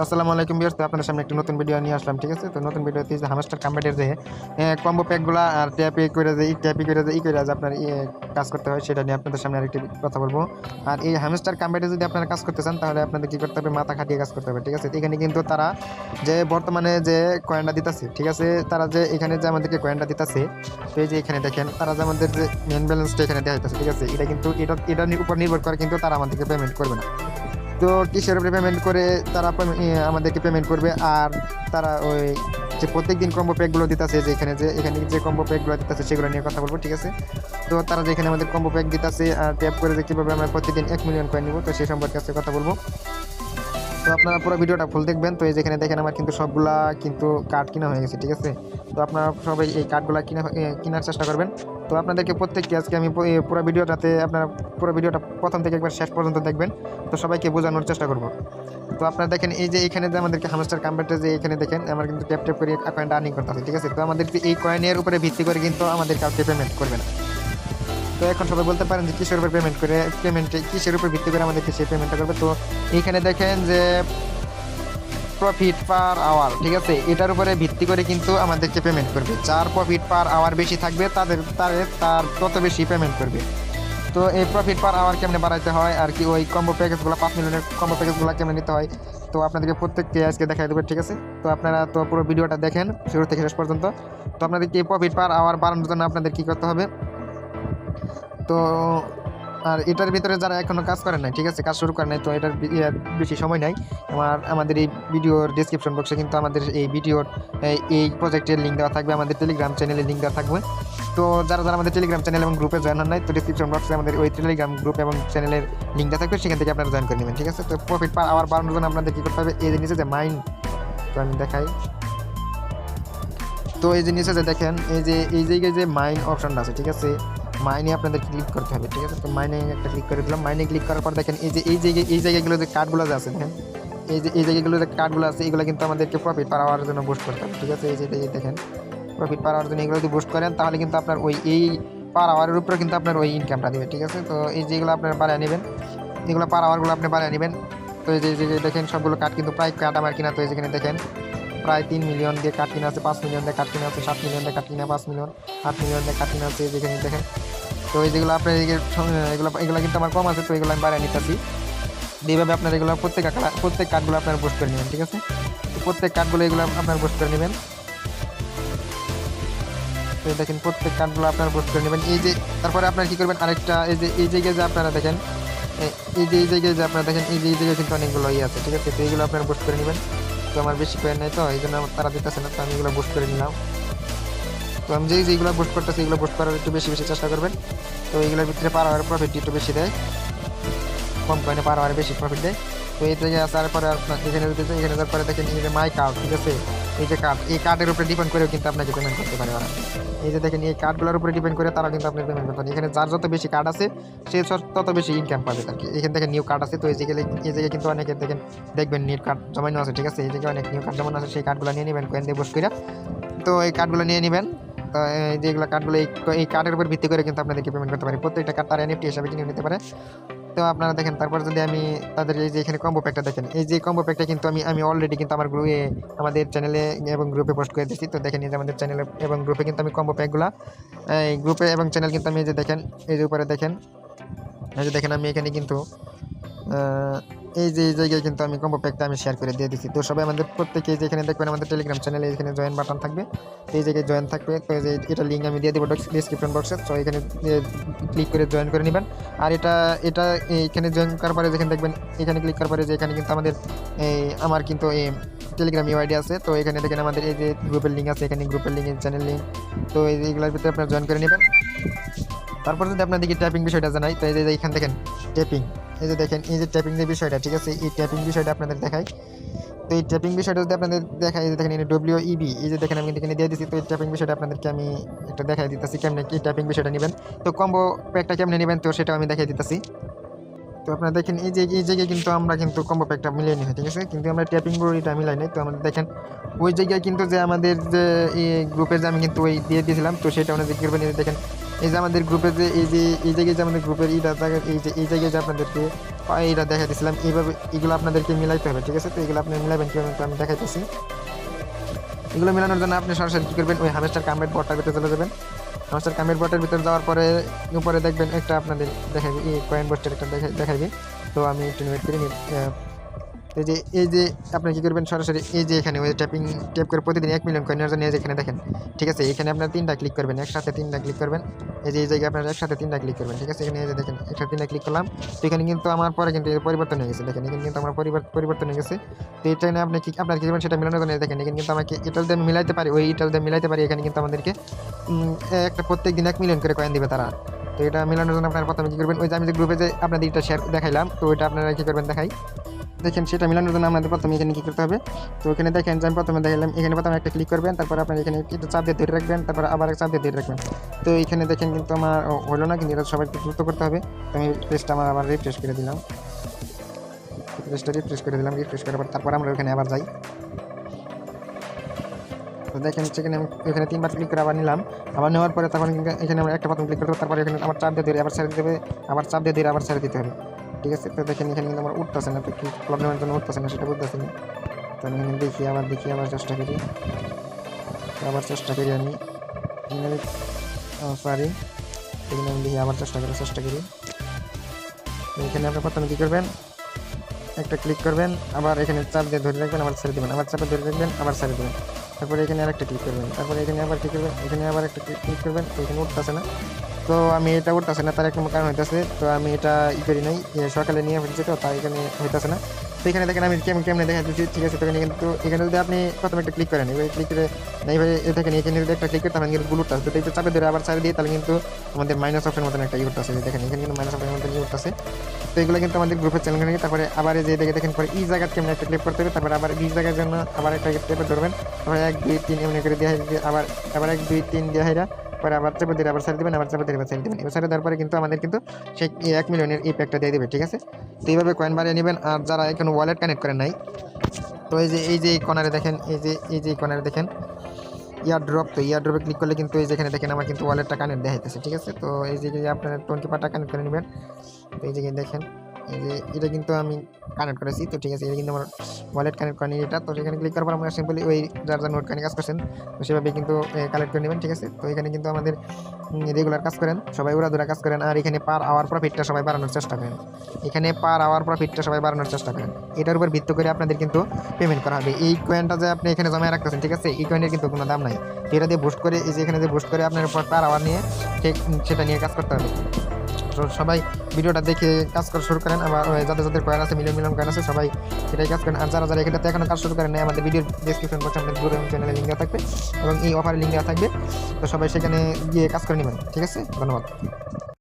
আসসালামু আলাইকুম বিয়ার্স তো আপনাদের সামনে একটি নতুন ভিডিও নিয়ে আসলাম, ঠিক আছে? তো নতুন ভিডিওতে যে হামস্টার কাম্বাইটের যে কম্বো প্যাকগুলো আর ট্যাপি করে যে ট্যাপি করে যে, ই করে যে আপনার কাজ করতে হয়, সেটা নিয়ে আপনাদের সামনে আরেকটি কথা বলব। আর এই হামস্টার কাম্বাইটে যদি আপনারা কাজ করতে চান, তাহলে আপনাদের কী করতে হবে? মাথা খাটিয়ে কাজ করতে হবে, ঠিক আছে? এখানে কিন্তু তারা যে বর্তমানে যে কয়েনটা দিতেছে, ঠিক আছে? তারা যে এখানে যে আমাদেরকে কয়েনটা দিতেছে, তো এই যে এখানে দেখেন, তারা যে আমাদের যে মেন ব্যালেন্সটা এখানে দেওয়া হইতেছে, ঠিক আছে? এটা কিন্তু, এটা এটার উপর নির্ভর করে কিন্তু তারা আমাদেরকে পেমেন্ট করবে না। তো কিসের উপরে পেমেন্ট করে, তারা আমাদেরকে পেমেন্ট করবে। আর তারা ওই যে প্রত্যেক দিন কম্বো প্যাকগুলো দিতেছে, যে এখানে যে এখানে যে কম্বো প্যাকগুলো দিতেছে, সেগুলো নিয়ে কথা বলব, ঠিক আছে? তো তারা যেখানে আমাদের কম্বো প্যাক দিতেছে, আর ট্যাপ করে যে কীভাবে আমরা প্রতিদিন এক মিলিয়ন কয়েন নিব, তো সেই সম্পর্কে আজকে কথা বলব। তো আপনারা পুরো ভিডিওটা ফুল দেখবেন। তো এই যেখানে দেখেন আমার কিন্তু সবগুলা কিন্তু কার্ড কিনা হয়ে গেছে, ঠিক আছে? তো আপনারা সবাই এই কার্ডগুলো কিনা কেনার চেষ্টা করবেন। তো আপনাদেরকে প্রত্যেককে আজকে আমি পুরো ভিডিওটাতে আপনারা পুরো ভিডিওটা প্রথম থেকে একবার শেষ পর্যন্ত দেখবেন। তো সবাইকে বোঝানোর চেষ্টা করব। তো আপনারা দেখেন, এই যে এখানে যে আমাদেরকে হামস্টার কাম্পারটা যে এখানে দেখেন, আমরা কিন্তু ট্যাপ করে কয়েনটা আর্নিং করতে হবে ঠিক আছে? তো আমাদেরকে এই কয়েনের উপরে ভিত্তি করে কিন্তু আমাদের কাউকে পেমেন্ট করবে না। তো এখন সবাই বলতে পারেন যে কিসের উপর পেমেন্ট করে পেমেন্টে কিসের উপর ভিত্তি করে আমাদেরকে সেই পেমেন্টটা করবে? তো এইখানে দেখেন যে প্রফিট পার আওয়ার ঠিক আছে? এটার উপরে ভিত্তি করে কিন্তু আমাদেরকে পেমেন্ট করবে। যার প্রফিট পার আওয়ার বেশি থাকবে, তাদের তাদের তার তত বেশি পেমেন্ট করবে। তো এই প্রফিট পার আওয়ার কেমনে বাড়াইতে হয়? আর কি ওই কম্বো প্যাকেজগুলো পাঁচ মিলিয়নের কম্বো প্যাকেজগুলো কেমনে নিতে হয়? তো আপনাদেরকে প্রত্যেককে আজকে দেখাই দেবে, ঠিক আছে? তো আপনারা তো পুরো ভিডিওটা দেখেন, শুরু থেকে শেষ পর্যন্ত। তো আপনাদেরকে এই প্রফিট পার আওয়ার বাড়ানোর জন্য আপনাদের কী করতে হবে? তো, আর এটার ভিতরে যারা এখনও কাজ করেন নাই, ঠিক আছে? কাজ শুরু করেন নাই, তো এটার বেশি সময় নাই। আমার, আমাদের এই ভিডিওর ডিসক্রিপশন বক্সে কিন্তু আমাদের এই ভিডিওর, এই- প্রজেক্টের লিঙ্ক দেওয়া থাকবে, আমাদের টেলিগ্রাম চ্যানেলের লিঙ্ক দেওয়া থাকবে। তো যারা যারা আমাদের টেলিগ্রাম চ্যানেল এবং গ্রুপে জয়েন হন নাই, তো ডিসক্রিপশন বক্সে আমাদের ওই টেলিগ্রাম গ্রুপ এবং চ্যানেলের লিঙ্ক দেওয়া থাকবে, সেখান থেকে আপনারা জয়েন করে নেবেন, ঠিক আছে? তো প্রফিট পার আবার বাড়ানোর জন্য আপনাদের কী করতে হবে? এই জিনিসে যে মাইন্ড তো আমি দেখাই। তো এই জিনিসে যে দেখেন, এই যে, এই জায়গায় যে মাইন অপশনটা আছে, ঠিক আছে? মাইনে আপনাদের ক্লিক করতে হবে, ঠিক আছে? তো মাইনে একটা ক্লিক করে দিলাম। মাইনে ক্লিক করার পর দেখেন, এই যে, এই জায়গায় এই জায়গাগুলো যে কার্ডগুলো আছে, দেখেন? এই যে, এই জায়গাগুলো যে কার্ডগুলো আছে, এগুলো কিন্তু আমাদেরকে প্রফিট পাওয়ার জন্য বুস্ট করতে হবে, ঠিক আছে? এই যে দেখেন প্রফিট পাওয়ার জন্য এগুলো যদি বুস্ট করেন, তাহলে কিন্তু আপনার ওই, এই পার আওয়ারের উপরে কিন্তু আপনার ওই ইনকামটা দেবে, ঠিক আছে? তো এই যেগুলো আপনার বাড়ায় নেবেন, এগুলো পার আওয়ারগুলো আপনি বাড়ায় নেবেন। তো এই যে দেখেন, সবগুলো কার্ড কিন্তু প্রায় কার্ড আমার কিনা, তো যেখানে দেখেন, প্রায় তিন মিলিয়ন দিয়ে কাঠ কিনা আছে, পাঁচ মিলিয়ন দিয়ে কাঠ কিনা আছে, সাত মিলিয়ন দিয়ে কাঠ কিনা, পাঁচ মিলিয়ন আট মিলিয়ন দিয়ে কাঠ কিনা আছে, এই যেখানে দেখেন। তো এই যেগুলো আপনার এগুলো এগুলো কিন্তু আমার কম আছে, তো এগুলো আমি বাড়িয়ে নিতেছি। এইভাবে আপনার এগুলো প্রত্যেক প্রত্যেক কার্ডগুলো আপনার পোস্ট করে নেবেন, ঠিক আছে? তো প্রত্যেক কার্ডগুলো এগুলো আপনার পোস্ট করে নেবেন। তো দেখেন, প্রত্যেক কার্ডগুলো আপনার পোস্ট করে নেবেন। এই যে, তারপরে আপনার কী করবেন? আরেকটা, এই যে, এই জায়গায় যে আপনারা দেখেন এই যে, এই জায়গায় যে আপনারা দেখেন, এই যে, এই জায়গায় কিন্তু অনেকগুলো ইয়ে আছে, ঠিক আছে? তো এইগুলো আপনার পোস্ট করে নেবেন। তো আমার বেশি কয়েন নেই তো এই জন্য তারা দিতেছে না, তো আমি এগুলো বুস্ট করে নিলাম। তো আমি যেই যেগুলো বুস্ট করতেছি এগুলো বুস্ট করার একটু বেশি বেশি চেষ্টা করবেন। তো এইগুলোর ভিতরে পার আওয়ার প্রফিট একটু বেশি দেয়। কম কয়েনে পার আওয়ারে বেশি প্রফিট দেয়। তো এই থেকে আসার পরে আপনার এখানে এখানে যাওয়ার পরে দেখেন যে মাই কার্ড ঠিক আছে? এই যে কার্ড এই কার্ডের উপরে ডিপেন্ড করেও কিন্তু আপনাকে পেমেন্ট করতে পারে ওরা। এই যে দেখেন এই কার্ডগুলোর উপরে ডিপেন্ড করে তারা কিন্তু আপনি পেমেন্ট করতে এখানে যার যত বেশি কার্ড আছে, সে তত বেশি ইনকাম পাবে আর কি এখানে দেখেন নিউ কার্ড আছে, তো এই জায়গায় এই জায়গায় কিন্তু অনেকে দেখেন, দেখবেন নিউ কার্ড জমানো আছে, ঠিক আছে? এই জায়গায় অনেক নিউ কার্ড জমানো আছে, সেই কার্ডগুলো নিয়ে নেবেন কয়েন দিয়ে বস তো এই কার্ডগুলো নিয়ে নেবেন। যেগুলো কার্ডগুলো এই কার্ডের উপর ভিত্তি করে কিন্তু আপনাদেরকে পেমেন্ট করতে পারে। প্রত্যেকটা কার্ড তার এনএফটি হিসাবে কিনে নিতে পারে। তো আপনারা দেখেন, তারপর যদি আমি তাদের এই যে এখানে কম্বো প্যাকটা দেখেন, এই যে কম্বো প্যাকটা কিন্তু আমি আমি অলরেডি কিন্তু আমার গ্রুপে আমাদের চ্যানেলে এবং গ্রুপে পোস্ট করে দিচ্ছি তো দেখেন, এই যে আমাদের চ্যানেলে এবং গ্রুপে কিন্তু আমি কম্বো প্যাকগুলো এই গ্রুপে এবং চ্যানেল কিন্তু আমি এই যে দেখেন, এই যে উপরে দেখেন, এই যে দেখেন আমি এখানে কিন্তু এই যে, এই জায়গায় কিন্তু আমি কম্বো প্যাকটা আমি শেয়ার করে দিয়ে দিচ্ছি তো সবাই আমাদের প্রত্যেকে যেখানে দেখবেন আমাদের টেলিগ্রাম চ্যানেলে এখানে জয়েন বাটন থাকবে। এই জায়গায় জয়েন থাকবে। তো এই যে, এটা লিঙ্ক আমি দিয়ে দেবো ডিসক্রিপশন বক্সে তো এখানে ক্লিক করে জয়েন করে নেবেন। আর এটা এটা এখানে জয়েন করার পরে যেখানে দেখবেন, এখানে ক্লিক করার পরে যে এখানে কিন্তু আমাদের এই আমার কিন্তু এই টেলিগ্রাম ইউআইডি আছে। তো এখানে দেখেন আমাদের এই যে গ্রুপের লিঙ্ক আছে, এখানে গ্রুপের লিঙ্ক চ্যানেল লিঙ্ক তো এই যে, এগুলোর ভিতরে আপনারা জয়েন করে নেবেন। তারপর যদি আপনাদেরকে ট্যাপিং বিষয়টা জানাই, তো এই যে, এখান দেখেন ট্যাপিং এই যে দেখেন, এই যে ট্যাপিং যে বিষয়টা, ঠিক আছে? এই ট্যাপিং বিষয়টা আপনাদের দেখাই। তো এই ট্যাপিং বিষয়টা যদি আপনাদের দেখাই যে দেখেন ডব্লিউ ইবি এই যে দেখেন, আমি এখানে দিয়ে দিচ্ছি তো এই ট্যাপিং বিষয়টা আপনাদেরকে আমি একটা দেখাই দিতেছি, কেমনে কি ট্যাপিং বিষয়টা নেবেন। তো কম্বো প্যাকটা কেমনে নেবেন, তো সেটাও আমি দেখাই দিতেছি। তো আপনারা দেখেন, এই যে, এই জায়গায় কিন্তু আমরা কিন্তু কম্বো প্যাকটা মিলিয়ে নিই, ঠিক আছে? কিন্তু আমরা ট্যাপিং বড়িটা মিলাই নাই, তো আমাদের দেখেন, ওই জায়গায় কিন্তু যে আমাদের যে, এই গ্রুপের যে আমি কিন্তু ওই দিয়ে দিয়েছিলাম, তো সেটা দেখতে পারবেন দেখেন এই যে আমাদের গ্রুপে যে, এই যে, এই জায়গায় যে আমাদের গ্রুপের জায়গায় এই যে, এই জায়গায় যে আপনাদেরকে এইটা দেখা দিয়েছিলাম এইভাবে এগুলো আপনাদেরকে মিলাইতে হবে, ঠিক আছে? তো এগুলো আপনি মিলাবেন কীভাবে আমি দেখাইতেছি। এগুলো মেলানোর জন্য আপনি সরাসরি কী করবেন, ওই হামেস্টার কামের বটটার ভিতরে চলে যাবেন। হামেস্টার কামের বটের ভিতরে যাওয়ার পরে, উপরে দেখবেন একটা আপনাদের দেখাবে এই কয়েন বস্টের একটা দেখা, দেখাইবে। তো আমি একটু ওয়েট করি এই যে এই যে আপনি কী করবেন সরাসরি, এই যে এখানে ওই ট্যাপিং ট্যাপ করে প্রতিদিন এক মিলিয়ন কয়েনের জন্য এই যে এখানে দেখেন, ঠিক আছে? এখানে আপনার তিনটা ক্লিক করবেন, একসাথে তিনটা ক্লিক করবেন। এই যে, এই জায়গায় আপনার একসাথে তিনটা ক্লিক করবেন, ঠিক আছে? এখানে এই যে দেখেন, একসাথে তিনটা ক্লিক করলাম। তো এখানে কিন্তু আমার পরে কিন্তু পরিবর্তন হয়ে গেছে, দেখেন, এখানে কিন্তু আমার পরিবর্তন পরিবর্তন হয়ে গেছে। তো এটা নিয়ে আপনি কি, আপনার কী করবেন সেটা মিলানোর জন্য দেখেন, এখানে কিন্তু আমাকে এটাল দিয়ে মিলাইতে পারি, ওই এটাল দিয়ে মিলাইতে পারি, এখানে কিন্তু আমাদেরকে একটা প্রত্যেক দিন এক মিলিয়ন করে কয়েন দিবে তারা। তো এটা মিলানোর জন্য আপনার প্রথমে কী করবেন, ওই যে আমি যে গ্রুপে যে আপনাদের এটা শেয়ার দেখাইলাম, তো ওইটা আপনারা কী করবেন দেখাই। দেখেন সেটা মিলানোর জন্য আমাদের প্রথমে এখানে কী করতে হবে? তো এখানে দেখেন যে আমি প্রথমে দেখালাম, এখানে প্রথমে একটা ক্লিক করবেন, তারপর আপনার এখানে একটু চাপ দিয়ে ধরে রাখবেন, তারপর আবার এক চাপ দিয়ে ধরে রাখবেন। তো এখানে দেখেন কিন্তু আমার হলো না, কিন্তু এটা সবাই একটু দ্রুত করতে হবে। তো আমি পেজটা আমার আবার রিফ্রেশ করে দিলাম। পেজটা রিফ্রেশ করে দিলাম রিফ্রেশ করার পর তারপর আমরা ওখানে আবার যাই। তো দেখেন সেখানে আমি এখানে তিনবার ক্লিক করে আবার নিলাম। আবার নেওয়ার পরে তখন এখানে আমরা একটা প্রথম ক্লিক করতে হবে তারপরে এখানে আবার চাপ দিয়ে ধরে আবার ছেড়ে দিতে হবে, আবার চাপ দিয়ে ধরে আবার ছেড়ে দিতে হবে। ঠিক আছে? তো দেখেন এখানে কিন্তু আমার উঠতেছে না, তো কি প্রবলেমের জন্য উঠতেছে না, সেটা বুঝতেছি না। তো আমি এখানে দেখি, আবার দেখি, আবার চেষ্টা করি। আবার চেষ্টা করি আমি। সরি এখানে আমি দেখি, আবার চেষ্টা করার চেষ্টা করি। এখানে আপনি প্রথমে কী করবেন? একটা ক্লিক করবেন, আবার এখানে চাপ দিয়ে ধরে রাখবেন, আবার ছেড়ে দেবেন। আবার চাপে ধরে রাখবেন, আবার ছেড়ে দেবেন। তারপরে এখানে আরেকটা ক্লিক করবেন। তারপরে এখানে আবার কী করবেন? এখানে আবার একটা ক্লিক করবেন, তো এখানে উঠতেছে না। তো আমি এটা উঠতেছে না, তার একটা কারণ হইতেছে, তো আমি এটা ই করি নাই সকালে নিয়ে ফেলছি তো তাই এখানে হইতেছে না। তো এখানে দেখেন আমি কেমন কেমন দেখা দিচ্ছি, ঠিক আছে, তো কিন্তু, এখানে যদি আপনি প্রথমে একটা ক্লিক করেন, এবার ক্লিক করে, না এইভাবে এ দেখেন, এখানে যদি একটা ক্লিক করে, তাহলে কিন্তু গুলো উঠতেছে তো একটু চাপে ধরে আবার চাপে দিয়ে, তাহলে কিন্তু আমাদের মাইনাস অপশনের মতন একটা ই উঠতেছে দেখেন, এখানে কিন্তু মাইনাস অপশনের মতন ই উঠতেছে। তো এগুলো কিন্তু আমাদের গ্রুপের চ্যানেল থেকে তারপরে আবার যে দেখে, দেখেন, পরে এই জায়গার কেমন একটা ক্লিক করতে হবে, তারপরে আবার এই জায়গার জন্য আবার একটা স্টেপে ধরবেন। তারপরে এক, দুই, তিন, এমনি করে দেওয়া আবার আবার এক, দুই, তিন দেওয়া হয় পরে আবার চেপে দিয়ে আবার ছেড়ে দেবেন, আবার চেপে দিয়ে আবার ছেড়ে দেবেন। এবার ছেড়ে দেওয়ার পরে কিন্তু আমাদের কিন্তু সেই এক মিলিয়নের এই প্যাকটা দিয়ে দেবে, ঠিক আছে? তো এইভাবে কয়েন বাড়িয়ে নেবেন। আর যারা এখন ওয়ালেট কানেক্ট করেন নাই, তো এই যে এই যে এই কর্নারে দেখেন, এই যে এই যে কর্নারে দেখেন ইয়ার ড্রপ তো ইয়ার ড্রপে ক্লিক করলে কিন্তু এই যেখানে দেখেন আমার কিন্তু ওয়ালেটটা কানেক্ট দেখাইতেছে, ঠিক আছে? তো এই যে আপনার টোয়েন্টি পারটা কানেক্ট করে নেবেন। তো এই জায়গায় দেখেন যে, এটা কিন্তু আমি কানেক্ট করেছি, তো ঠিক আছে, এটা কিন্তু আমার ওয়ালেট কানেক্ট করেনি এটা, তো সেখানে ক্লিক করার পর আমরা সিম্পলি ওই যার যার নোট কানেক্ট কাজ করছেন, তো সেভাবে কিন্তু কালেক্ট করে নেবেন, ঠিক আছে? তো এখানে কিন্তু আমাদের রেগুলার কাজ করেন, সবাই ওরা দুরা কাজ করেন, আর এখানে পার আওয়ার প্রফিটটা সবাই বাড়ানোর চেষ্টা করেন। এখানে পার আওয়ার প্রফিটটা সবাই বাড়ানোর চেষ্টা করেন। এটার উপর ভিত্তি করে আপনাদের কিন্তু পেমেন্ট করা হবে। এই কয়েনটা যে আপনি এখানে জমা রাখতেছেন, ঠিক আছে? এই কয়েনের কিন্তু কোনো দাম নাই। এটা দিয়ে বুস্ট করে, এই যে এখানে যে বুস্ট করে আপনার পার আওয়ার নিয়ে, ঠিক সেটা নিয়ে কাজ করতে হবে। সবাই ভিডিওটা দেখে কাজ করা শুরু করেন, আবার যাদের যাদের কয়েন আছে, মিলিয়ন মিলিয়ন কয়েন আছে, সবাই সেটাই কাজ করেন। আর যারা যারা এখানে এখনও কাজ শুরু করেন আমাদের ভিডিওর ডিসক্রিপশন বক্সে আমাদের এবং চ্যানেলে লিঙ্ক থাকবে এবং এই অফারের লিঙ্ক থাকবে। তো সবাই সেখানে গিয়ে কাজ করে নেবেন। ঠিক আছে? ধন্যবাদ।